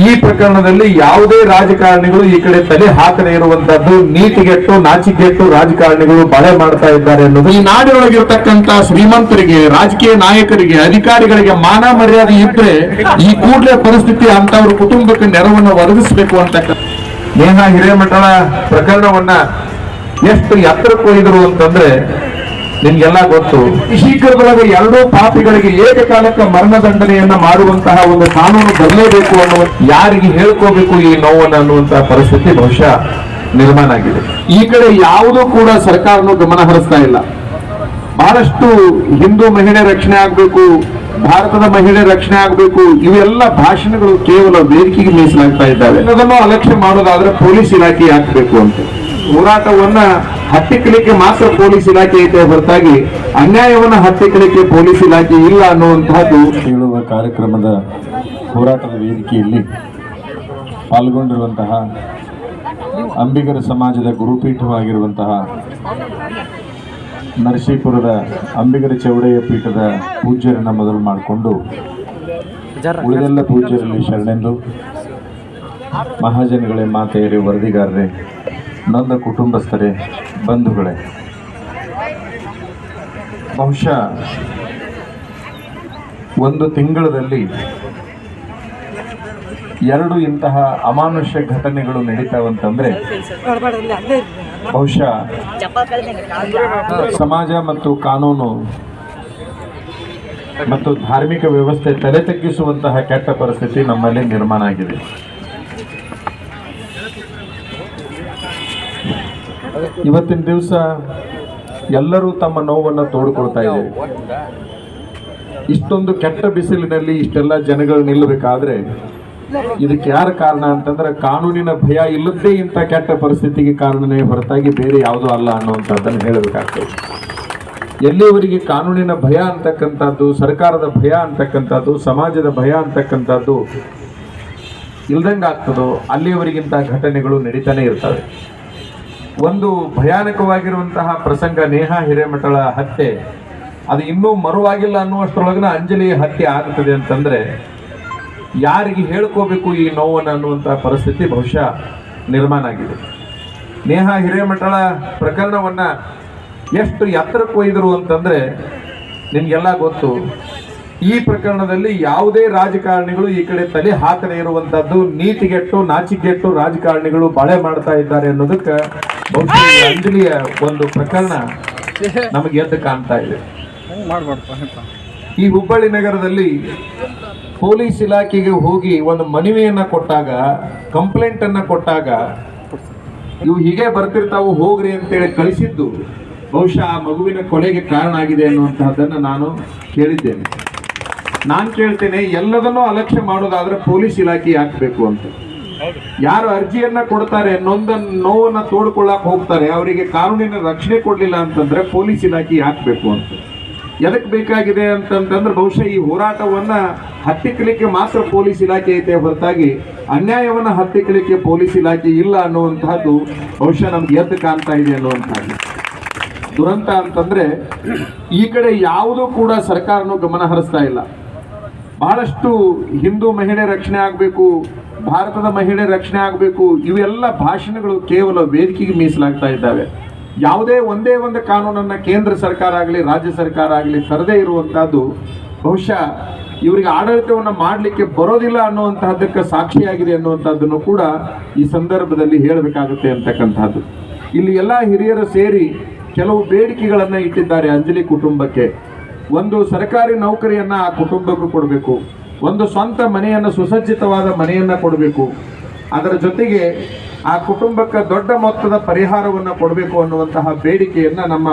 ಈ ಪ್ರಕರಣದಲ್ಲಿ ಯಾವುದೇ ರಾಜಕಾರಣಿಗಳು ಈ ಕಡೆ ತಲೆ ಹಾಕದೇ ಇರುವಂತದ್ದು ನೀತಿಗೆಟ್ಟು ನಾಚಿಕೆಟ್ಟು ರಾಜಕಾರಣಿಗಳು ಬಳೆ ಮಾಡ್ತಾ ಇದ್ದಾರೆ ಅನ್ನೋದು. ಈ ನಾಡಿನೊಳಗಿರ್ತಕ್ಕಂತ ಶ್ರೀಮಂತರಿಗೆ ರಾಜಕೀಯ ನಾಯಕರಿಗೆ ಅಧಿಕಾರಿಗಳಿಗೆ ಮಾನ ಮರ್ಯಾದೆ ಇದ್ರೆ ಈ ಕೂಡಲೇ ಪರಿಸ್ಥಿತಿ ಅಂತವ್ರ ಕುಟುಂಬಕ್ಕೆ ನೆರವನ್ನು ಒದಗಿಸಬೇಕು ಅಂತಕ್ಕಂಥ ನೇಹಾ ಹಿರೇಮಠಳ ಪ್ರಕರಣವನ್ನ ಎಷ್ಟು ಎತ್ತರಕ್ಕೆ ಹೋಗಿದ್ರು ಅಂತಂದ್ರೆ ನಿಮ್ಗೆಲ್ಲ ಗೊತ್ತು. ಶೀಘ್ರದೊಳಗೆ ಎರಡೂ ಪಾಪಿಗಳಿಗೆ ಏಕಕಾಲಕ್ಕೆ ಮರಣದಂಡನೆಯನ್ನ ಮಾಡುವಂತಹ ಒಂದು ಕಾನೂನು ಬರಲೇಬೇಕು ಅನ್ನುವ ಯಾರಿಗೆ ಹೇಳ್ಕೋಬೇಕು ಈ ನೋವನ್ನು ಅನ್ನುವಂತಹ ಪರಿಸ್ಥಿತಿ ಬಹುಶಃ ನಿರ್ಮಾಣ ಆಗಿದೆ. ಈ ಕಡೆ ಯಾವುದೂ ಕೂಡ ಸರ್ಕಾರನು ಗಮನ ಹರಿಸ್ತಾ ಇಲ್ಲ. ಬಹಳಷ್ಟು ಹಿಂದೂ ಮಹಿಳೆ ರಕ್ಷಣೆ ಆಗ್ಬೇಕು, ಭಾರತದ ಮಹಿಳೆ ರಕ್ಷಣೆ ಆಗ್ಬೇಕು, ಇವೆಲ್ಲ ಭಾಷಣಗಳು ಕೇವಲ ವೇದಿಕೆಗೆ ಮೀಸಲಾಗ್ತಾ ಇದ್ದಾವೆ. ಅದನ್ನು ಅಲಕ್ಷ್ಯ ಮಾಡೋದಾದ್ರೆ ಪೊಲೀಸ್ ಇಲಾಖೆ ಹಾಕಬೇಕು ಅಂತ. ಹೋರಾಟವನ್ನ ಹತ್ತಿಕ್ಕಲಿಕ್ಕೆ ಮಾತ್ರ ಪೊಲೀಸ್ ಇಲಾಖೆ ಐತೆ ಹೊರತಾಗಿ ಅನ್ಯಾಯವನ್ನು ಹತ್ತಿಕ್ಕಲಿಕ್ಕೆ ಪೊಲೀಸ್ ಇಲಾಖೆ ಇಲ್ಲ ಅನ್ನುವಂತಹದ್ದು ಹೇಳುವ ಕಾರ್ಯಕ್ರಮದ ಹೋರಾಟದ ವೇದಿಕೆಯಲ್ಲಿ ಪಾಲ್ಗೊಂಡಿರುವಂತಹ ಅಂಬಿಗರ ಸಮಾಜದ ಗುರುಪೀಠವಾಗಿರುವಂತಹ ನರಸೀಪುರದ ಅಂಬಿಗರ ಚೌಡಯ್ಯ ಪೀಠದ ಪೂಜ್ಯರನ್ನು ಮೊದಲು ಮಾಡಿಕೊಂಡು ಉಳಿದೆಲ್ಲ ಪೂಜ್ಯರಲ್ಲಿ ಶರಣೆಂದು ಮಹಾಜನಗಳೇ, ಮಾತೆಯರೇ, ವರದಿಗಾರರೇ ನೊಂದ ಕುಟುಂಬಸ್ಥರೇ, ಬಂಧುಗಳೇ. ಬಹುಶಃ ಒಂದು ತಿಂಗಳಲ್ಲಿ ಎರಡು ಇಂತಹ ಅಮಾನುಷ್ಯ ಘಟನೆಗಳು ನಡೀತಾವಂತಂದ್ರೆ ಬಹುಶಃ ಸಮಾಜ ಮತ್ತು ಕಾನೂನು ಮತ್ತು ಧಾರ್ಮಿಕ ವ್ಯವಸ್ಥೆ ತಲೆ ತಗ್ಗಿಸುವಂತಹ ಕೆಟ್ಟ ಪರಿಸ್ಥಿತಿ ನಮ್ಮಲ್ಲಿ ನಿರ್ಮಾಣ ಆಗಿದೆ. ಇವತ್ತಿನ ದಿವಸ ಎಲ್ಲರೂ ತಮ್ಮ ನೋವನ್ನು ತೋಡ್ಕೊಳ್ತಾ ಇದ್ದಾರೆ. ಇಷ್ಟೊಂದು ಕೆಟ್ಟ ಬಿಸಿಲಿನಲ್ಲಿ ಇಷ್ಟೆಲ್ಲ ಜನಗಳು ನಿಲ್ಲಬೇಕಾದ್ರೆ ಇದಕ್ಕೆ ಯಾರು ಕಾರಣ ಅಂತಂದ್ರೆ ಕಾನೂನಿನ ಭಯ ಇಲ್ಲದೇ ಇಂಥ ಕೆಟ್ಟ ಪರಿಸ್ಥಿತಿಗೆ ಕಾರಣನೇ ಹೊರತಾಗಿ ಬೇರೆ ಯಾವುದೂ ಅಲ್ಲ ಅನ್ನುವಂಥದ್ದನ್ನು ಹೇಳಬೇಕಾಗ್ತದೆ. ಎಲ್ಲಿಯವರಿಗೆ ಕಾನೂನಿನ ಭಯ ಅಂತಕ್ಕಂಥದ್ದು ಸರ್ಕಾರದ ಭಯ ಅಂತಕ್ಕಂಥದ್ದು ಸಮಾಜದ ಭಯ ಅಂತಕ್ಕಂಥದ್ದು ಇಲ್ದಂಗೆ ಆಗ್ತದೋ ಅಲ್ಲಿಯವರೆಗಿಂತ ಘಟನೆಗಳು ನಡೀತಾನೆ ಇರ್ತವೆ. ಒಂದು ಭಯಾನಕವಾಗಿರುವಂತಹ ಪ್ರಸಂಗ ನೇಹಾ ಹಿರೇಮಠಳ ಹತ್ಯೆ. ಅದು ಇನ್ನೂ ಮರುವಾಗಿಲ್ಲ ಅನ್ನುವಷ್ಟರೊಳಗಿನ ಅಂಜಲಿ ಹತ್ಯೆ ಆಗುತ್ತದೆ ಅಂತಂದ್ರೆ, ಯಾರಿಗೆ ಹೇಳ್ಕೋಬೇಕು ಈ ನೋವನ್ನು ಅನ್ನುವಂತಹ ಪರಿಸ್ಥಿತಿ ಬಹುಶಃ ನಿರ್ಮಾಣ ಆಗಿದೆ. ನೇಹಾ ಹಿರೇಮಠಳ ಪ್ರಕರಣವನ್ನ ಎಷ್ಟು ಎತ್ತರಕ್ಕೆ ಒಯ್ದರು ಅಂತಂದ್ರೆ, ನಿಮ್ಗೆಲ್ಲ ಗೊತ್ತು ಈ ಪ್ರಕರಣದಲ್ಲಿ ಯಾವುದೇ ರಾಜಕಾರಣಿಗಳು ಈ ಕಡೆ ತಲೆ ಹಾಕದೇ ಇರುವಂತದ್ದು ನೀತಿಗೆಟ್ಟು ನಾಚಿಕೆಟ್ಟು ರಾಜಕಾರಣಿಗಳು ಬಳೆ ಮಾಡ್ತಾ ಇದ್ದಾರೆ ಅನ್ನೋದಕ್ಕೆ ಬಹುಶಃ ಅಂಜಲಿಯ ಒಂದು ಪ್ರಕರಣ ನಮಗೆ ಎದ್ದು ಕಾಣ್ತಾ ಇದೆ. ಈ ಹುಬ್ಬಳ್ಳಿ ನಗರದಲ್ಲಿ ಪೊಲೀಸ್ ಇಲಾಖೆಗೆ ಹೋಗಿ ಒಂದು ಮನವಿಯನ್ನ ಕೊಟ್ಟಾಗ ಕಂಪ್ಲೇಂಟ್ ಅನ್ನ ಕೊಟ್ಟಾಗ ಇವು ಹೀಗೆ ಬರ್ತಿರ್ತಾವು, ಹೋಗ್ರಿ ಅಂತೇಳಿ ಕಳಿಸಿದ್ದು ಬಹುಶಃ ಆ ಮಗುವಿನ ಕೊಲೆಗೆ ಕಾರಣ ಆಗಿದೆ ಅನ್ನುವಂತಹದ್ದನ್ನು ನಾನು ಕೇಳಿದ್ದೇನೆ. ನಾನು ಕೇಳ್ತೇನೆ, ಎಲ್ಲದನ್ನೂ ಅಲಕ್ಷ್ಯ ಮಾಡೋದಾದ್ರೆ ಪೊಲೀಸ್ ಇಲಾಖೆ ಹಾಕ್ಬೇಕು ಅಂತ. ಯಾರು ಅರ್ಜಿಯನ್ನ ಕೊಡ್ತಾರೆ ನೊಂದ ನೋವನ್ನ ತೋಡ್ಕೊಳ್ಳಕ್ ಹೋಗ್ತಾರೆ, ಅವರಿಗೆ ಕಾನೂನಿನ ರಕ್ಷಣೆ ಕೊಡ್ಲಿಲ್ಲ ಅಂತಂದ್ರೆ ಪೊಲೀಸ್ ಇಲಾಖೆ ಹಾಕ್ಬೇಕು ಅಂತ. ಎದಕ್ ಬೇಕಾಗಿದೆ ಅಂತಂತಂದ್ರೆ ಬಹುಶಃ ಈ ಹೋರಾಟವನ್ನ ಹತ್ತಿಕ್ಕಲಿಕ್ಕೆ ಮಾತ್ರ ಪೊಲೀಸ್ ಇಲಾಖೆ ಐತೆ ಹೊರತಾಗಿ, ಅನ್ಯಾಯವನ್ನ ಹತ್ತಿಕ್ಕಲಿಕ್ಕೆ ಪೊಲೀಸ್ ಇಲಾಖೆ ಇಲ್ಲ ಅನ್ನುವಂತಹದ್ದು ಬಹುಶಃ ನಮ್ಗೆ ಎದ್ದು ಕಾಣ್ತಾ ಇದೆ ಅನ್ನುವಂಥದ್ದು. ದುರಂತ ಅಂತಂದ್ರೆ ಈ ಕಡೆ ಯಾವುದೂ ಕೂಡ ಸರ್ಕಾರನೂ ಗಮನ ಹರಿಸ್ತಾ ಇಲ್ಲ. ಬಹಳಷ್ಟು ಹಿಂದೂ ಮಹಿಳೆ ರಕ್ಷಣೆ ಆಗಬೇಕು, ಭಾರತದ ಮಹಿಳೆ ರಕ್ಷಣೆ ಆಗಬೇಕು, ಇವೆಲ್ಲ ಭಾಷಣಗಳು ಕೇವಲ ವೇದಿಕೆಗೆ ಮೀಸಲಾಗ್ತಾ ಇದ್ದಾವೆ. ಯಾವುದೇ ಒಂದೇ ಒಂದು ಕಾನೂನನ್ನು ಕೇಂದ್ರ ಸರ್ಕಾರ ಆಗಲಿ, ರಾಜ್ಯ ಸರ್ಕಾರ ಆಗಲಿ ತರದೇ ಇರುವಂತಹದ್ದು, ಬಹುಶಃ ಇವರಿಗೆ ಆಡಳಿತವನ್ನು ಮಾಡಲಿಕ್ಕೆ ಬರೋದಿಲ್ಲ ಅನ್ನುವಂತಹದ್ದಕ್ಕೆ ಸಾಕ್ಷಿಯಾಗಿದೆ ಅನ್ನುವಂಥದ್ದನ್ನು ಕೂಡ ಈ ಸಂದರ್ಭದಲ್ಲಿ ಹೇಳಬೇಕಾಗುತ್ತೆ ಅಂತಕ್ಕಂಥದ್ದು ಇಲ್ಲಿ ಎಲ್ಲ ಹಿರಿಯರು ಸೇರಿ ಕೆಲವು ಬೇಡಿಕೆಗಳನ್ನು ಇಟ್ಟಿದ್ದಾರೆ ಅಂಜಲಿ ಕುಟುಂಬಕ್ಕೆ. ಒಂದು ಸರ್ಕಾರಿ ನೌಕರಿಯನ್ನ ಆ ಕುಟುಂಬಕ್ಕೂ ಕೊಡಬೇಕು. ಒಂದು ಸ್ವಂತ ಮನೆಯನ್ನ, ಸುಸಜ್ಜಿತವಾದ ಮನೆಯನ್ನ ಕೊಡಬೇಕು. ಅದರ ಜೊತೆಗೆ ಆ ಕುಟುಂಬಕ್ಕೆ ದೊಡ್ಡ ಮೊತ್ತದ ಪರಿಹಾರವನ್ನು ಕೊಡಬೇಕು ಅನ್ನುವಂತಹ ಬೇಡಿಕೆಯನ್ನ ನಮ್ಮ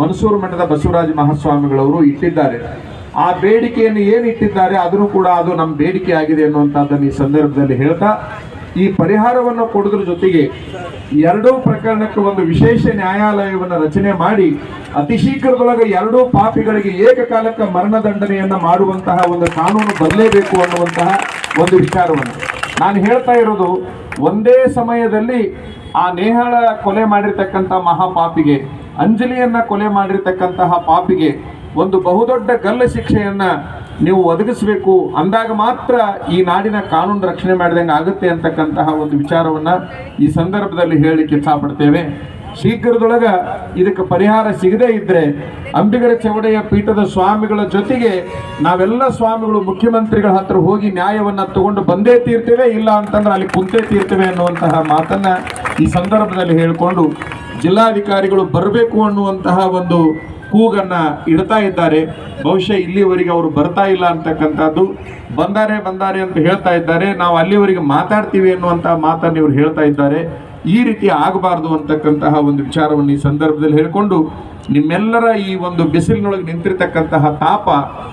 ಮನಸೂರು ಮಠದ ಬಸವರಾಜ ಮಹಾಸ್ವಾಮಿಗಳವರು ಇಟ್ಟಿದ್ದಾರೆ. ಆ ಬೇಡಿಕೆಯನ್ನು ಏನು ಇಟ್ಟಿದ್ದಾರೆ, ಅದನ್ನು ಕೂಡ ಅದು ನಮ್ಮ ಬೇಡಿಕೆ ಆಗಿದೆ ಅನ್ನುವಂಥದ್ದನ್ನು ಈ ಸಂದರ್ಭದಲ್ಲಿ ಹೇಳ್ತಾ ಈ ಪರಿಹಾರವನ್ನು ಕೊಡೋದ್ರ ಜೊತೆಗೆ ಎರಡೂ ಪ್ರಕರಣಕ್ಕೆ ಒಂದು ವಿಶೇಷ ನ್ಯಾಯಾಲಯವನ್ನು ರಚನೆ ಮಾಡಿ ಅತಿ ಶೀಘ್ರದೊಳಗೆ ಎರಡೂ ಪಾಪಿಗಳಿಗೆ ಏಕಕಾಲಕ್ಕೆ ಮರಣದಂಡನೆಯನ್ನು ಮಾಡುವಂತಹ ಒಂದು ಕಾನೂನು ಬರಲೇಬೇಕು ಅನ್ನುವಂತಹ ಒಂದು ವಿಚಾರವನ್ನು. ನಾನು ಹೇಳ್ತಾ ಇರೋದು, ಒಂದೇ ಸಮಯದಲ್ಲಿ ಆ ನೇಹಾಳ ಕೊಲೆ ಮಾಡಿರ್ತಕ್ಕಂಥ ಮಹಾಪಾಪಿಗೆ, ಅಂಜಲಿಯನ್ನ ಕೊಲೆ ಮಾಡಿರ್ತಕ್ಕಂತಹ ಪಾಪಿಗೆ ಒಂದು ಬಹುದೊಡ್ಡ ಗಲ್ಲ ಶಿಕ್ಷೆಯನ್ನು ನೀವು ಒದಗಿಸಬೇಕು ಅಂದಾಗ ಮಾತ್ರ ಈ ನಾಡಿನ ಕಾನೂನು ರಕ್ಷಣೆ ಮಾಡಿದಂಗೆ ಆಗುತ್ತೆ ಅಂತಕ್ಕಂತಹ ಒಂದು ವಿಚಾರವನ್ನ ಈ ಸಂದರ್ಭದಲ್ಲಿ ಹೇಳಲಿಕ್ಕೆ ಇಚ್ಛಪಡ್ತೇವೆ. ಶೀಘ್ರದೊಳಗೆ ಇದಕ್ಕೆ ಪರಿಹಾರ ಸಿಗದೇ ಇದ್ದರೆ ಅಂಬಿಗರ ಚೌಡೆಯ ಪೀಠದ ಸ್ವಾಮಿಗಳ ಜೊತೆಗೆ ನಾವೆಲ್ಲ ಸ್ವಾಮಿಗಳು ಮುಖ್ಯಮಂತ್ರಿಗಳ ಹತ್ರ ಹೋಗಿ ನ್ಯಾಯವನ್ನ ತಗೊಂಡು ಬಂದೇ ತೀರ್ತೇವೆ, ಇಲ್ಲ ಅಂತಂದ್ರೆ ಅಲ್ಲಿ ಕುಂತೇ ತೀರ್ತೇವೆ ಅನ್ನುವಂತಹ ಮಾತನ್ನ ಈ ಸಂದರ್ಭದಲ್ಲಿ ಹೇಳಿಕೊಂಡು ಜಿಲ್ಲಾಧಿಕಾರಿಗಳು ಬರಬೇಕು ಅನ್ನುವಂತಹ ಒಂದು ಕೂಗನ್ನ ಇಡ್ತಾ ಇದ್ದಾರೆ. ಬಹುಶಃ ಇಲ್ಲಿವರೆಗೆ ಅವರು ಬರ್ತಾ ಇಲ್ಲ ಅಂತಕ್ಕಂಥದ್ದು ಬಂದಾರೆ ಬಂದಾರೆ ಅಂತ ಹೇಳ್ತಾ ಇದ್ದಾರೆ. ನಾವು ಅಲ್ಲಿವರೆಗೆ ಮಾತಾಡ್ತೀವಿ ಅನ್ನುವಂತಹ ಮಾತನ್ನು ಇವರು ಹೇಳ್ತಾ ಇದ್ದಾರೆ. ಈ ರೀತಿ ಆಗಬಾರ್ದು ಅಂತಕ್ಕಂತಹ ಒಂದು ವಿಚಾರವನ್ನು ಈ ಸಂದರ್ಭದಲ್ಲಿ ಹೇಳಿಕೊಂಡು ನಿಮ್ಮೆಲ್ಲರ ಈ ಒಂದು ಬಿಸಿಲಿನೊಳಗೆ ನಿಂತಿರ್ತಕ್ಕಂತಹ ತಾಪ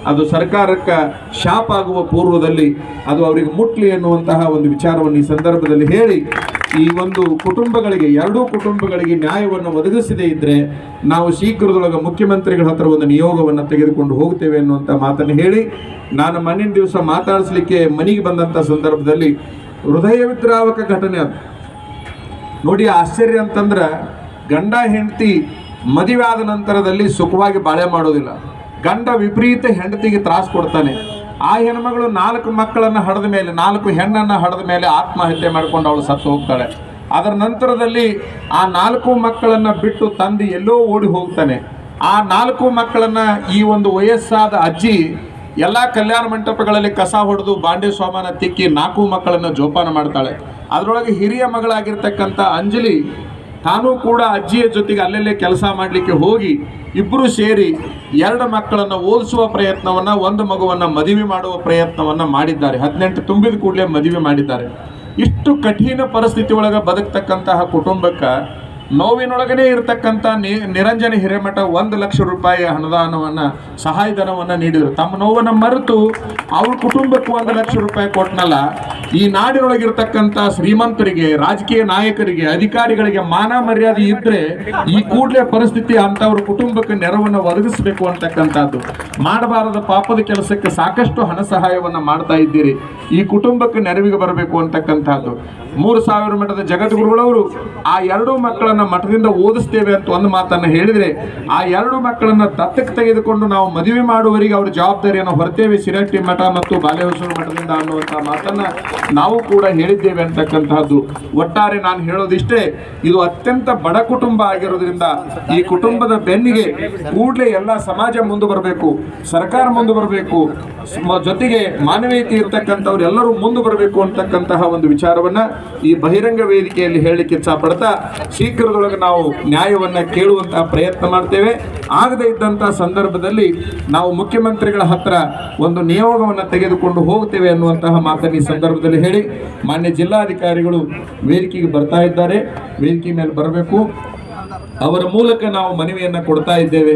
ಅದು ಸರ್ಕಾರಕ್ಕೆ ಶಾಪ ಆಗುವ ಪೂರ್ವದಲ್ಲಿ ಅದು ಅವರಿಗೆ ಮುಟ್ಲಿ ಎನ್ನುವಂತಹ ಒಂದು ವಿಚಾರವನ್ನು ಈ ಸಂದರ್ಭದಲ್ಲಿ ಹೇಳಿ ಈ ಒಂದು ಕುಟುಂಬಗಳಿಗೆ, ಎರಡೂ ಕುಟುಂಬಗಳಿಗೆ ನ್ಯಾಯವನ್ನು ಒದಗಿಸದೇ ಇದ್ರೆ ನಾವು ಶೀಘ್ರದೊಳಗೆ ಮುಖ್ಯಮಂತ್ರಿಗಳ ಹತ್ರ ಒಂದು ನಿಯೋಗವನ್ನು ತೆಗೆದುಕೊಂಡು ಹೋಗ್ತೇವೆ ಅನ್ನುವಂಥ ಮಾತನ್ನು ಹೇಳಿ, ನಾನು ಮಣ್ಣಿನ ದಿವಸ ಮಾತಾಡಿಸ್ಲಿಕ್ಕೆ ಮನೆಗೆ ಬಂದಂಥ ಸಂದರ್ಭದಲ್ಲಿ ಹೃದಯ ವಿದ್ರಾವಕ ಘಟನೆ ಅದು. ನೋಡಿ, ಆಶ್ಚರ್ಯ ಅಂತಂದ್ರೆ ಗಂಡ ಹೆಂಡತಿ ಮದುವೆ ನಂತರದಲ್ಲಿ ಸುಖವಾಗಿ ಬಾಳೆ ಮಾಡೋದಿಲ್ಲ. ಗಂಡ ವಿಪರೀತ ಹೆಂಡತಿಗೆ ತ್ರಾಸ ಕೊಡ್ತಾನೆ. ಆ ಹೆಣ್ಮಗಳು ನಾಲ್ಕು ಮಕ್ಕಳನ್ನ ಹಡೆದ ಮೇಲೆ, ನಾಲ್ಕು ಹೆಣ್ಣನ್ನ ಹಡೆದ ಮೇಲೆ ಆತ್ಮಹತ್ಯೆ ಮಾಡ್ಕೊಂಡು ಅವಳು ಸತ್ತು ಹೋಗ್ತಾಳೆ. ಅದರ ನಂತರದಲ್ಲಿ ಆ ನಾಲ್ಕು ಮಕ್ಕಳನ್ನ ಬಿಟ್ಟು ತಂದೆ ಎಲ್ಲೋ ಓಡಿ ಹೋಗ್ತಾನೆ. ಆ ನಾಲ್ಕು ಮಕ್ಕಳನ್ನ ಈ ಒಂದು ವಯಸ್ಸಾದ ಅಜ್ಜಿ ಎಲ್ಲ ಕಲ್ಯಾಣ ಮಂಟಪಗಳಲ್ಲಿ ಕಸ ಹೊಡೆದು ಬಾಂಡೆ ಸ್ವಾಮನ ತಿಕ್ಕಿ ನಾಲ್ಕು ಮಕ್ಕಳನ್ನ ಜೋಪಾನ ಮಾಡ್ತಾಳೆ. ಅದರೊಳಗೆ ಹಿರಿಯ ಮಗಳಾಗಿರ್ತಕ್ಕಂಥ ಅಂಜಲಿ ತಾನೂ ಕೂಡ ಅಜ್ಜಿಯ ಜೊತೆಗೆ ಅಲ್ಲಲ್ಲೇ ಕೆಲಸ ಮಾಡಲಿಕ್ಕೆ ಹೋಗಿ ಇಬ್ಬರು ಸೇರಿ ಎರಡು ಮಕ್ಕಳನ್ನು ಓದಿಸುವ ಪ್ರಯತ್ನವನ್ನು, ಒಂದು ಮಗುವನ್ನು ಮದುವೆ ಮಾಡುವ ಪ್ರಯತ್ನವನ್ನು ಮಾಡಿದ್ದಾರೆ. ಹದಿನೆಂಟು ತುಂಬಿದ ಕೂಡಲೇ ಮದುವೆ ಮಾಡಿದ್ದಾರೆ. ಇಷ್ಟು ಕಠಿಣ ಪರಿಸ್ಥಿತಿ ಒಳಗೆ ಬದುಕ್ತಕ್ಕಂತಹ ಕುಟುಂಬಕ್ಕೆ ನೋವಿನೊಳಗನೆ ಇರತಕ್ಕಂಥ ನಿ, ನಿರಂಜನ ಹಿರೇಮಠ ಒಂದು ಲಕ್ಷ ರೂಪಾಯಿ ಹಣದಾನವನ್ನ ಸಹಾಯಧನವನ್ನ ನೀಡಿದರು. ತಮ್ಮ ನೋವನ್ನು ಮರೆತು ಅವ್ರ ಕುಟುಂಬಕ್ಕೆ ಒಂದು ಲಕ್ಷ ರೂಪಾಯಿ ಕೊಟ್ಟನಲ್ಲ ಈ ನಾಡಿನೊಳಗಿರ್ತಕ್ಕಂಥ ಶ್ರೀಮಂತರಿಗೆ, ರಾಜಕೀಯ ನಾಯಕರಿಗೆ, ಅಧಿಕಾರಿಗಳಿಗೆ ಮಾನ ಮರ್ಯಾದೆ ಇದ್ದರೆ ಈ ಕೂಡಲೇ ಪರಿಸ್ಥಿತಿ ಅಂಥವ್ರ ಕುಟುಂಬಕ್ಕೆ ನೆರವನ್ನು ಒದಗಿಸಬೇಕು ಅಂತಕ್ಕಂಥದ್ದು. ಮಾಡಬಾರದ ಪಾಪದ ಕೆಲಸಕ್ಕೆ ಸಾಕಷ್ಟು ಹಣ ಸಹಾಯವನ್ನ ಮಾಡ್ತಾ ಇದ್ದೀರಿ. ಈ ಕುಟುಂಬಕ್ಕೆ ನೆರವಿಗೆ ಬರಬೇಕು ಅಂತಕ್ಕಂಥದ್ದು. ಮೂರು ಸಾವಿರ ಮಠದ ಜಗದ್ಗುರುಗಳವರು, ಆ ಎರಡು ಮಕ್ಕಳನ್ನ ಮಠದಿಂದ ಓದಿಸ್ತೇವೆ ಅಂತ ಒಂದು ಮಾತನ್ನ ಹೇಳಿದ್ರೆ ಆ ಎರಡು ಮಕ್ಕಳನ್ನ ದತ್ತಕ್ಕೆ ತೆಗೆದುಕೊಂಡು ನಾವು ಮದುವೆ ಮಾಡುವವರಿಗೆ ಅವ್ರ ಜವಾಬ್ದಾರಿಯನ್ನು ಹೊರತೇವೆ. ಸಿರಟ್ಟಿ ಮಠ ಮತ್ತು ಬಾಲೆಹೊಸೂರು ಮಠದಿಂದ ಅನ್ನುವಂಥ ಮಾತನ್ನ ನಾವು ಕೂಡ ಹೇಳಿದ್ದೇವೆ ಅಂತಕ್ಕಂತಹದ್ದು ಒಟ್ಟಾರೆ ನಾನು ಹೇಳೋದಿಷ್ಟೇ, ಇದು ಅತ್ಯಂತ ಬಡ ಕುಟುಂಬ ಆಗಿರೋದ್ರಿಂದ ಈ ಕುಟುಂಬದ ಬೆನ್ನಿಗೆ ಕೂಡಲೇ ಎಲ್ಲ ಸಮಾಜ ಮುಂದೆ ಬರಬೇಕು, ಸರ್ಕಾರ ಮುಂದೆ ಬರಬೇಕು ಜೊತೆಗೆ ಮಾನವೀಯತೆ ಇರ್ತಕ್ಕಂಥವ್ರು ಎಲ್ಲರೂ ಮುಂದೆ ಬರಬೇಕು ಅಂತಕ್ಕಂತಹ ಒಂದು ವಿಚಾರವನ್ನ ಈ ಬಹಿರಂಗ ವೇದಿಕೆಯಲ್ಲಿ ಹೇಳಲಿಕ್ಕೆ ಇಚ್ಛಪಡ್ತಾ ಶೀಘ್ರದೊಳಗೆ ನಾವು ನ್ಯಾಯವನ್ನು ಕೇಳುವಂತಹ ಪ್ರಯತ್ನ ಮಾಡ್ತೇವೆ. ಆಗದೇ ಇದ್ದಂಥ ಸಂದರ್ಭದಲ್ಲಿ ನಾವು ಮುಖ್ಯಮಂತ್ರಿಗಳ ಹತ್ರ ಒಂದು ನಿಯೋಗವನ್ನು ತೆಗೆದುಕೊಂಡು ಹೋಗ್ತೇವೆ ಅನ್ನುವಂತಹ ಮಾತನ್ನು ಈ ಸಂದರ್ಭದಲ್ಲಿ ಹೇಳಿ ಮಾನ್ಯ ಜಿಲ್ಲಾಧಿಕಾರಿಗಳು ವೇದಿಕೆಗೆ ಬರ್ತಾ ಇದ್ದಾರೆ. ವೇದಿಕೆ ಮೇಲೆ ಬರಬೇಕು. ಅವರ ಮೂಲಕ ನಾವು ಮನವಿಯನ್ನು ಕೊಡ್ತಾ ಇದ್ದೇವೆ.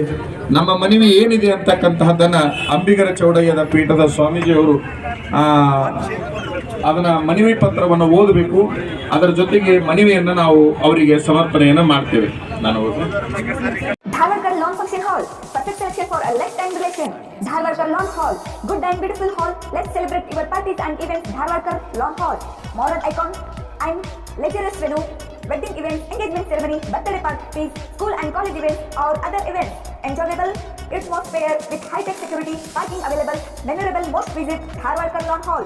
ನಮ್ಮ ಮನವಿ ಏನಿದೆ ಅಂತಕ್ಕಂತಹದ್ದನ್ನು ಅಂಬಿಗರ ಚೌಡಯ್ಯದ ಪೀಠದ ಸ್ವಾಮೀಜಿಯವರು ಅದನ್ನ ಮನವಿ ಪತ್ರವನ್ನು ಓದಬೇಕು ಅದರ ಜೊತೆಗೆ ಮನವಿಯನ್ನ ನಾವು ಅವರಿಗೆ ಸಮರ್ಪಣೆಯನ್ನ ಮಾಡ್ತೇವೆ ನಾನು ಓದಿ Dharwarkar Lawn Function Hall. Perfect selection for a lifetime relation. Dharwarkar Lawn Hall. Good and beautiful hall. Let's celebrate your parties and events. Dharwarkar Lawn Hall. Modern icon and luxurious venue. Wedding events, engagement ceremony, birthday parties, school and college events or other events. Enjoyable atmosphere with high-tech security, parking available, memorable most visit Dharwarkar Lawn Hall.